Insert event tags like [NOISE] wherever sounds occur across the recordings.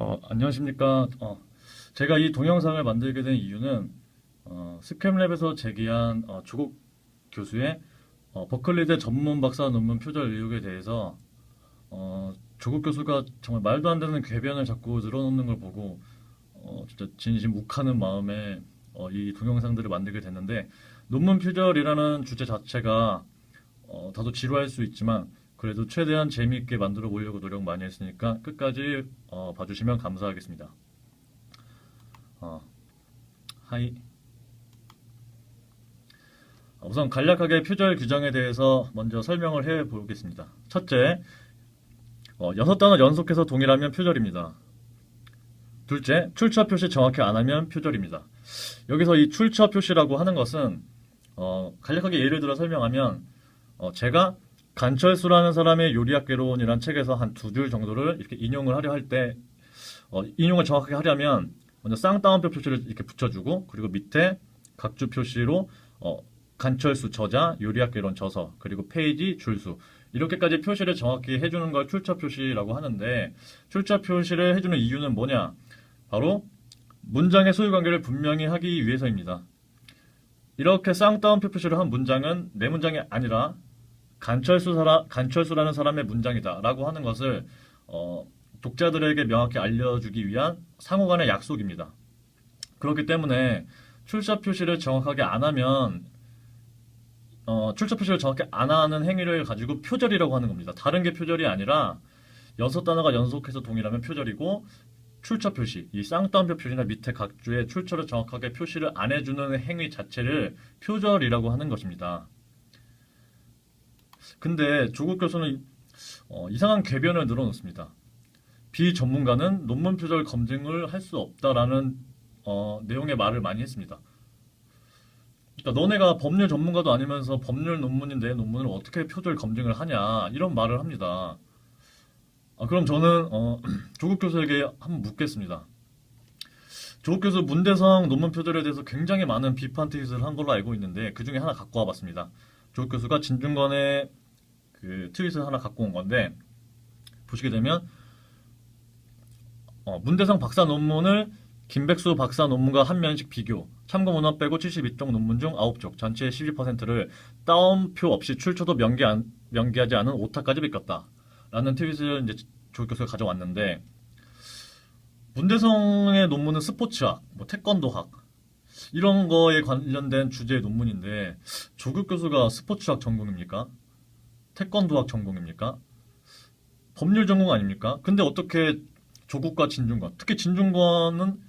어, 안녕하십니까. 어, 제가 이 동영상을 만들게 된 이유는 어, 스캠랩에서 제기한 어, 조국 교수의 어, 버클리대 전문 박사 논문 표절 의혹에 대해서 어, 조국 교수가 정말 말도 안 되는 궤변을 자꾸 늘어놓는 걸 보고 어, 진짜 진심 욱하는 마음에 어, 이 동영상들을 만들게 됐는데 논문 표절이라는 주제 자체가 어, 다소 지루할 수 있지만 그래도 최대한 재미있게 만들어 보려고 노력 많이 했으니까 끝까지 어, 봐주시면 감사하겠습니다. 어, 하이. 우선 간략하게 표절 규정에 대해서 먼저 설명을 해 보겠습니다. 첫째, 어, 여섯 단어 연속해서 동일하면 표절입니다. 둘째, 출처 표시 정확히 안 하면 표절입니다. 여기서 이 출처 표시라고 하는 것은 어, 간략하게 예를 들어 설명하면 어, 제가 간철수라는 사람의 요리학 개론이란 책에서 한 두 줄 정도를 이렇게 인용을 하려 할 때, 어, 인용을 정확하게 하려면 먼저 쌍따옴표 표시를 이렇게 붙여주고, 그리고 밑에 각주 표시로, 어, 간철수 저자, 요리학 개론 저서, 그리고 페이지 줄수. 이렇게까지 표시를 정확히 해주는 걸 출처 표시라고 하는데, 출처 표시를 해주는 이유는 뭐냐? 바로 문장의 소유관계를 분명히 하기 위해서입니다. 이렇게 쌍따옴표 표시를 한 문장은 내 문장이 아니라 간철수 사라, 간철수라는 사람의 문장이다라고 하는 것을 어, 독자들에게 명확히 알려주기 위한 상호간의 약속입니다. 그렇기 때문에 출처 표시를 정확하게 안 하면 어, 출처 표시를 정확히 안 하는 행위를 가지고 표절이라고 하는 겁니다. 다른 게 표절이 아니라 여섯 단어가 연속해서 동일하면 표절이고 출처 표시, 이 쌍따옴표 표시나 밑에 각주에 출처를 정확하게 표시를 안 해주는 행위 자체를 표절이라고 하는 것입니다. 근데 조국 교수는 어, 이상한 궤변을 늘어놓습니다. 비전문가는 논문 표절 검증을 할 수 없다라는 어, 내용의 말을 많이 했습니다. 그러니까 너네가 법률 전문가도 아니면서 법률 논문인데 논문을 어떻게 표절 검증을 하냐 이런 말을 합니다. 아, 그럼 저는 어, [CLEARS THROAT] 조국 교수에게 한번 묻겠습니다. 조국 교수 문대성 논문 표절에 대해서 굉장히 많은 비판 트윗을 한 걸로 알고 있는데 그 중에 하나 갖고 와봤습니다. 조국 교수가 진중권의 그 트윗을 하나 갖고 온 건데 보시게 되면 어, 문대성 박사 논문을 김백수 박사 논문과 한 면씩 비교 참고 문헌 빼고 72쪽 논문 중 9쪽 전체의 12%를 따옴표 없이 출처도 명기 안, 명기하지 않은 오타까지 비꼈다 라는 트윗을 이제 조국 교수가 가져왔는데 문대성의 논문은 스포츠학, 뭐 태권도학 이런 거에 관련된 주제의 논문인데 조국 교수가 스포츠학 전공입니까? 태권도학 전공입니까? 법률 전공 아닙니까? 근데 어떻게 조국과 진중권, 특히 진중권은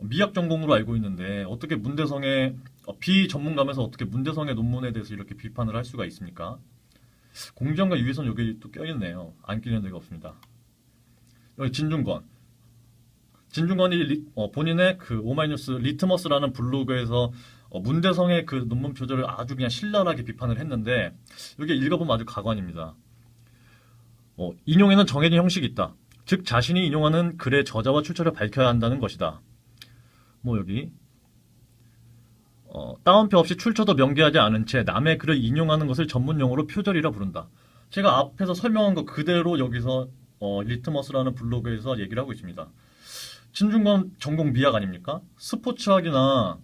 미학 전공으로 알고 있는데 어떻게 문대성의 어, 비전문가면서 어떻게 문대성의 논문에 대해서 이렇게 비판을 할 수가 있습니까? 공정과 유의선 여기 또 껴있네요. 안 끼는 데가 없습니다. 여기 진중권. 진중권이 리- 어, 본인의 그 오마이뉴스 리트머스라는 블로그에서 어, 문대성의 그 논문 표절을 아주 그냥 신랄하게 비판을 했는데 여기 읽어보면 아주 가관입니다. 어, 인용에는 정해진 형식이 있다. 즉 자신이 인용하는 글의 저자와 출처를 밝혀야 한다는 것이다. 뭐 여기 어, 따옴표 없이 출처도 명기하지 않은 채 남의 글을 인용하는 것을 전문 용어로 표절이라 부른다. 제가 앞에서 설명한 거 그대로 여기서 어, 리트머스라는 블로그에서 얘기를 하고 있습니다. 진중권 전공 미학 아닙니까? 스포츠학이나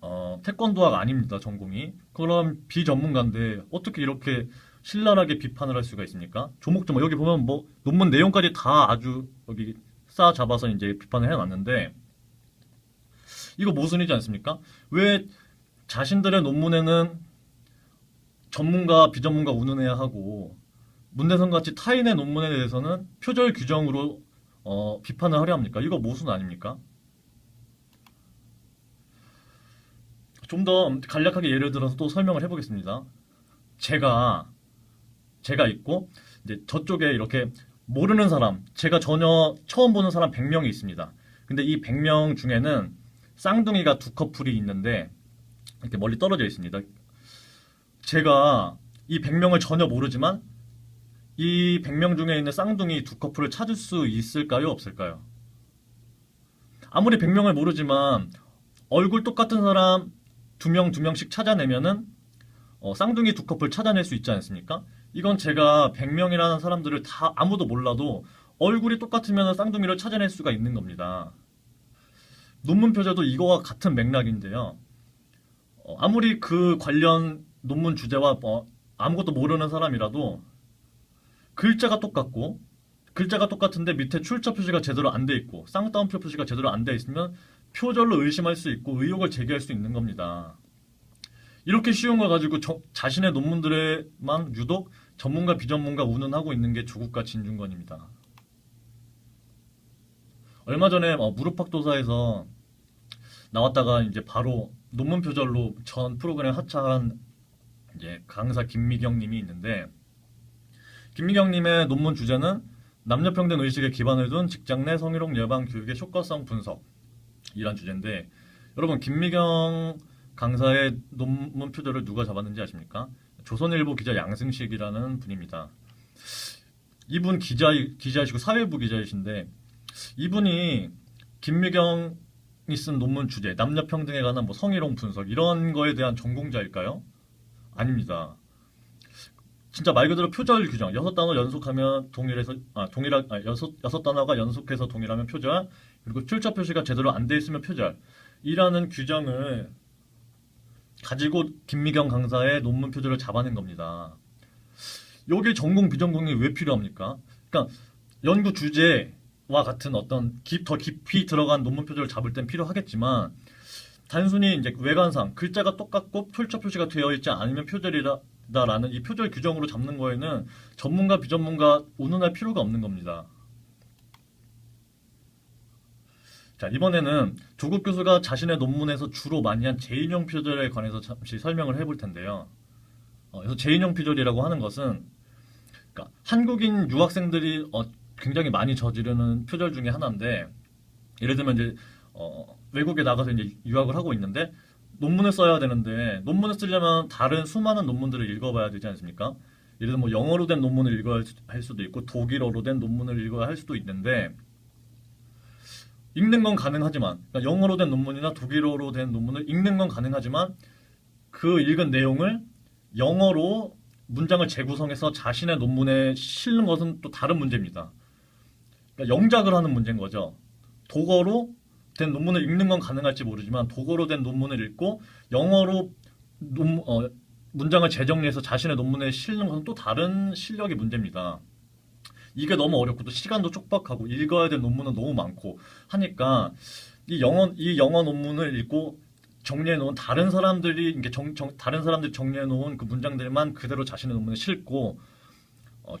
어, 태권도학 아닙니다, 전공이. 그럼 비전문가인데 어떻게 이렇게 신랄하게 비판을 할 수가 있습니까? 조목조목 여기 보면 뭐 논문 내용까지 다 아주 여기 쌓아 잡아서 이제 비판을 해놨는데 이거 모순이지 않습니까? 왜 자신들의 논문에는 전문가, 비전문가 운운해야 하고 문대성 같이 타인의 논문에 대해서는 표절 규정으로 어, 비판을 하려 합니까? 이거 모순 아닙니까? 좀 더 간략하게 예를 들어서 또 설명을 해보겠습니다. 제가 제가 있고 이제 저쪽에 이렇게 모르는 사람, 제가 전혀 처음 보는 사람 100명이 있습니다. 근데 이 100명 중에는 쌍둥이가 두 커플이 있는데 이렇게 멀리 떨어져 있습니다. 제가 이 100명을 전혀 모르지만 이 100명 중에 있는 쌍둥이 두 커플을 찾을 수 있을까요? 없을까요? 아무리 100명을 모르지만 얼굴 똑같은 사람 두 명, 두 명씩 찾아내면은 어, 쌍둥이 두 커플 찾아낼 수 있지 않습니까? 이건 제가 100명이라는 사람들을 다 아무도 몰라도 얼굴이 똑같으면 쌍둥이를 찾아낼 수가 있는 겁니다. 논문 표절도 이거와 같은 맥락인데요. 어, 아무리 그 관련 논문 주제와 어, 아무것도 모르는 사람이라도 글자가 똑같고 글자가 똑같은데 밑에 출처 표시가 제대로 안 돼 있고 쌍따옴표 표시가 제대로 안 돼 있으면 표절로 의심할 수 있고 의혹을 제기할 수 있는 겁니다. 이렇게 쉬운 걸 가지고 저- 자신의 논문들에만 유독 전문가 비전문가 운운하고 있는 게 조국과 진중권입니다. 얼마 전에 어, 무릎팍도사에서 나왔다가 이제 바로 논문 표절로 전 프로그램 하차한 이제 강사 김미경 님이 있는데 김미경 님의 논문 주제는 남녀평등 의식에 기반을 둔 직장 내 성희롱 예방 교육의 효과성 분석 이란 주제인데 여러분 김미경 강사의 논문 표절을 누가 잡았는지 아십니까? 조선일보 기자 양승식이라는 분입니다. 이분 기자 기자이시고 사회부 기자이신데 이분이 김미경이 쓴 논문 주제 남녀 평등에 관한 뭐 성희롱 분석 이런 거에 대한 전공자일까요? 아닙니다. 진짜 말 그대로 표절 규정 여섯 단어 연속하면 동일해서 아 동일하 아, 여섯 여섯 단어가 연속해서 동일하면 표절 그리고 출처 표시가 제대로 안 돼 있으면 표절 이라는 규정을 가지고 김미경 강사의 논문 표절을 잡아낸 겁니다. 여기 전공 비전공이 왜 필요합니까? 그러니까 연구 주제와 같은 어떤 깊, 더 깊이 들어간 논문 표절을 잡을 땐 필요하겠지만 단순히 이제 외관상 글자가 똑같고 출처 표시가 되어 있지 않으면 표절이 다라는 이 표절 규정으로 잡는 거에는 전문가 비전문가 운운할 필요가 없는 겁니다. 자 이번에는 조국 교수가 자신의 논문에서 주로 많이 한 제2형 표절에 관해서 잠시 설명을 해볼 텐데요. 어, 그래서 제2형 표절이라고 하는 것은 그러니까 한국인 유학생들이 어, 굉장히 많이 저지르는 표절 중에 하나인데 예를 들면 이제 어, 외국에 나가서 이제 유학을 하고 있는데 논문을 써야 되는데 논문을 쓰려면 다른 수많은 논문들을 읽어봐야 되지 않습니까? 예를 들면 뭐 영어로 된 논문을 읽어야 할 수도 있고 독일어로 된 논문을 읽어야 할 수도 있는데 읽는 건 가능하지만 그러니까 영어로 된 논문이나 독일어로 된 논문을 읽는 건 가능하지만 그 읽은 내용을 영어로 문장을 재구성해서 자신의 논문에 실는 것은 또 다른 문제입니다. 그러니까 영작을 하는 문제인 거죠. 독어로 된 논문을 읽는 건 가능할지 모르지만 독어로 된 논문을 읽고 영어로 논, 어, 문장을 재정리해서 자신의 논문에 실는 것은 또 다른 실력의 문제입니다. 이게 너무 어렵고 또 시간도 촉박하고 읽어야 될 논문은 너무 많고 하니까 이 영어 이 영어 논문을 읽고 정리해 놓은 다른 사람들이 이게 정, 정- 다른 사람들이 정리해 놓은 그 문장들만 그대로 자신의 논문에 어,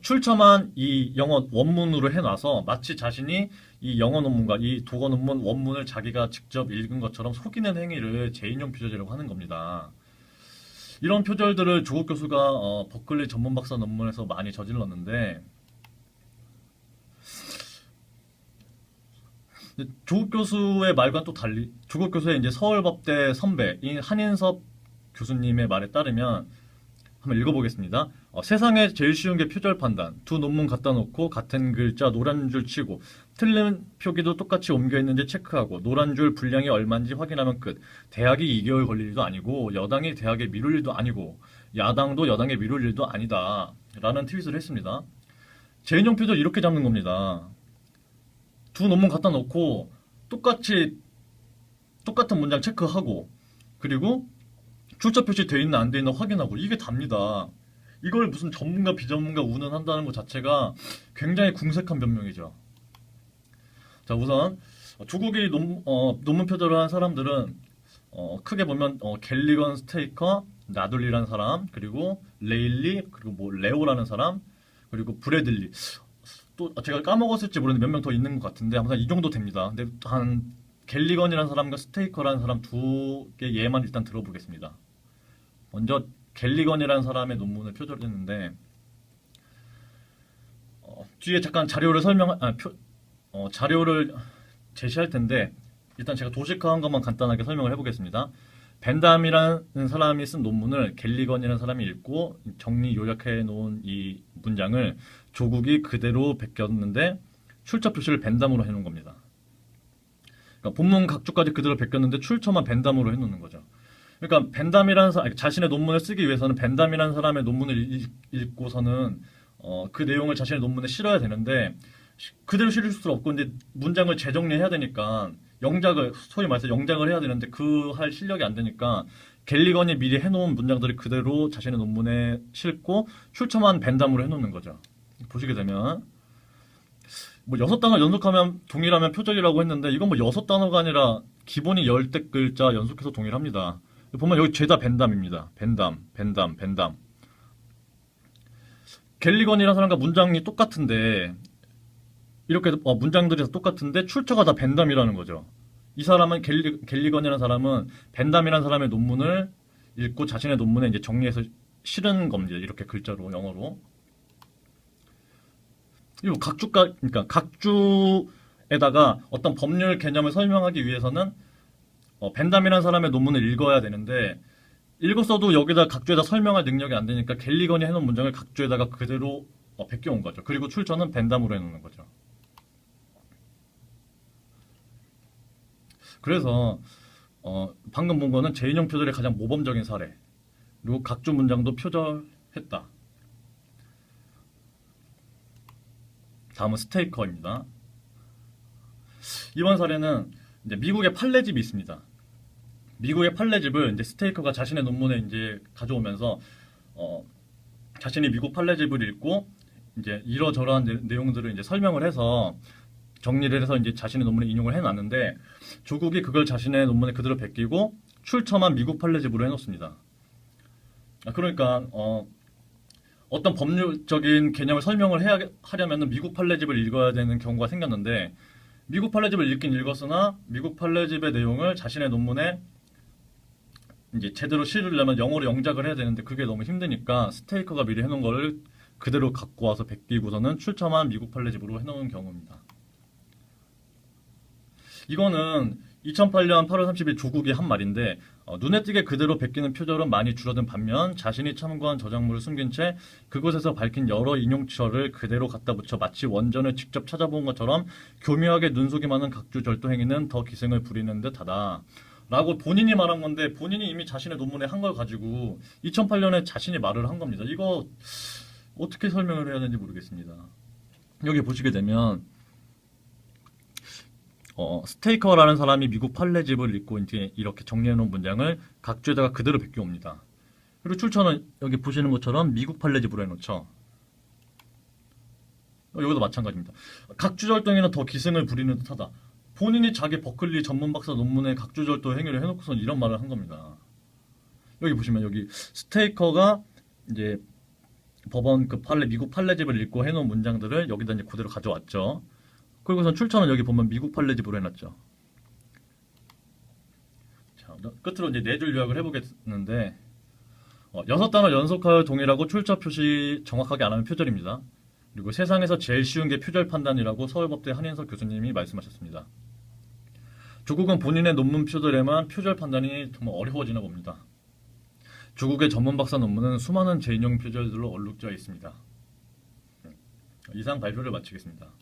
출처만 이 영어 원문으로 해놔서 마치 자신이 이 영어 논문과 이 독어 논문 원문을 자기가 직접 읽은 것처럼 속이는 행위를 제2형 표절이라고 하는 겁니다. 이런 표절들을 조국 교수가 어, 버클리 전문 박사 논문에서 많이 저질렀는데 조국 교수의 말과는 또 달리 조국 교수의 이제 서울법대 선배인 한인섭 교수님의 말에 따르면 한번 읽어보겠습니다. 어, 세상에 제일 쉬운 게 표절 판단. 두 논문 갖다 놓고 같은 글자 노란 줄 치고 틀린 표기도 똑같이 옮겨 있는지 체크하고 노란 줄 분량이 얼마인지 확인하면 끝. 대학이 2개월 걸릴 일도 아니고 여당이 대학에 미룰 일도 아니고 야당도 여당에 미룰 일도 아니다. 라는 트윗을 했습니다. 재인용 표절 이렇게 잡는 겁니다. 두 논문 갖다 놓고 똑같이 똑같은 문장 체크하고 그리고 출처 표시 돼 있나 안 돼 있나 확인하고 이게 답니다. 이걸 무슨 전문가 비전문가 운운한다는 것 자체가 굉장히 궁색한 변명이죠. 자 우선 조국이 논, 어, 논문 표절을 한 사람들은 어, 크게 보면 어, 갤리건 스테이커, 나돌리라는 사람, 그리고 레일리, 그리고 뭐 레오라는 사람, 그리고 브래들리. 또 제가 까먹었을지 모르는데 몇 명 더 있는 것 같은데 아무튼 이 정도 됩니다. 근데 한 갤리건이라는 사람과 스테이커라는 사람 두 개 예만 일단 들어보겠습니다. 먼저 갤리건이라는 사람의 논문을 표절 했는데 어, 뒤에 잠깐 자료를 설명 아, 표, 어, 자료를 제시할 텐데 일단 제가 도식화한 것만 간단하게 설명을 해보겠습니다. 벤담이라는 사람이 쓴 논문을 갤리건이라는 사람이 읽고 정리 요약해 놓은 이 문장을 조국이 그대로 베꼈는데 출처 표시를 벤담으로 해놓은 겁니다. 그러니까 본문 각주까지 그대로 베꼈는데 출처만 벤담으로 해놓는 거죠. 그러니까 벤담이라는 사, 아니, 자신의 논문을 쓰기 위해서는 벤담이라는 사람의 논문을 읽, 읽고서는 어, 그 내용을 자신의 논문에 실어야 되는데 시- 그대로 실을 수 없고 근데 문장을 재정리해야 되니까 영작을 소위 말해서 영작을 해야 되는데 그 할 실력이 안 되니까 갤리건이 미리 해놓은 문장들을 그대로 자신의 논문에 싣고 출처만 벤담으로 해놓는 거죠. 보시게 되면 뭐 여섯 단어 연속하면 동일하면 표절이라고 했는데 이건 뭐 여섯 단어가 아니라 기본이 열대 글자 연속해서 동일합니다. 보면 여기 죄다 벤담입니다. 벤담, 벤담, 벤담. 갤리건이라는 사람과 문장이 똑같은데 이렇게 어, 문장들이 다 똑같은데 출처가 다 벤담이라는 거죠. 이 사람은 갤리, 갤리건이라는 사람은 벤담이라는 사람의 논문을 읽고 자신의 논문에 이제 정리해서 실은 겁니다. 이렇게 글자로 영어로. 그리고 각주가 그러니까 각주에다가 어떤 법률 개념을 설명하기 위해서는 어, 벤담이라는 사람의 논문을 읽어야 되는데 읽었어도 여기다 각주에다 설명할 능력이 안 되니까 갤리건이 해놓은 문장을 각주에다가 그대로 어, 베껴온 거죠. 그리고 출처는 벤담으로 해놓는 거죠. 그래서 어, 방금 본 거는 제인형 표절의 가장 모범적인 사례. 그리고 각주 문장도 표절했다. 다음은 스테이커입니다. 이번 사례는 이제 미국의 판례집이 있습니다. 미국의 판례집을 이제 스테이커가 자신의 논문에 이제 가져오면서 어, 자신이 미국 판례집을 읽고 이제 이러저러한 내- 내용들을 이제 설명을 해서 정리를 해서 이제 자신의 논문에 인용을 해놨는데 조국이 그걸 자신의 논문에 그대로 베끼고 출처만 미국 판례집으로 해놓습니다. 아, 그러니까 어, 어떤 법률적인 개념을 설명을 해야 하려면 미국 판례집을 읽어야 되는 경우가 생겼는데 미국 판례집을 읽긴 읽었으나 미국 판례집의 내용을 자신의 논문에 이제 제대로 실으려면 영어로 영작을 해야 되는데 그게 너무 힘드니까 스테이커가 미리 해놓은 거를 그대로 갖고 와서 베끼고서는 출처만 미국 판례집으로 해놓은 경우입니다. 이거는 2008년 8월 30일 조국이 한 말인데 어, 눈에 띄게 그대로 베끼는 표절은 많이 줄어든 반면 자신이 참고한 저작물을 숨긴 채 그곳에서 밝힌 여러 인용처를 그대로 갖다 붙여 마치 원전을 직접 찾아본 것처럼 교묘하게 많은 각주 절도 행위는 더 기승을 부리는 듯하다. 라고 본인이 말한 건데 본인이 이미 자신의 논문에 한 걸 가지고 2008년에 자신이 말을 한 겁니다. 이거 어떻게 설명을 해야 되는지 모르겠습니다. 여기 보시게 되면 어, 스테이커라는 사람이 미국 판례집을 읽고 이제 이렇게 정리해놓은 문장을 각 주에다가 그대로 베껴옵니다. 그리고 출처는 여기 보시는 것처럼 미국 판례집으로 해놓죠. 어, 여기도 마찬가지입니다. 각 주절동에는 더 기승을 부리는 듯하다. 본인이 자기 버클리 전문 박사 논문에 각주절도 행위를 해놓고선 이런 말을 한 겁니다. 여기 보시면 여기 스테이커가 이제 법원 그 판례 미국 판례집을 읽고 해놓은 문장들을 여기다 이제 그대로 가져왔죠. 그리고선 출처는 여기 보면 미국 판례집으로 해놨죠. 자, 끝으로 이제 네 줄 요약을 해보겠는데 어, 여섯 단어 연속하여 동일하고 출처 표시 정확하게 안 하면 표절입니다. 그리고 세상에서 제일 쉬운 게 표절 판단이라고 서울법대 한인석 교수님이 말씀하셨습니다. 조국은 본인의 논문 표절에만 표절 판단이 정말 어려워지나 봅니다. 조국의 전문 박사 논문은 수많은 재인용 표절들로 얼룩져 있습니다. 이상 발표를 마치겠습니다.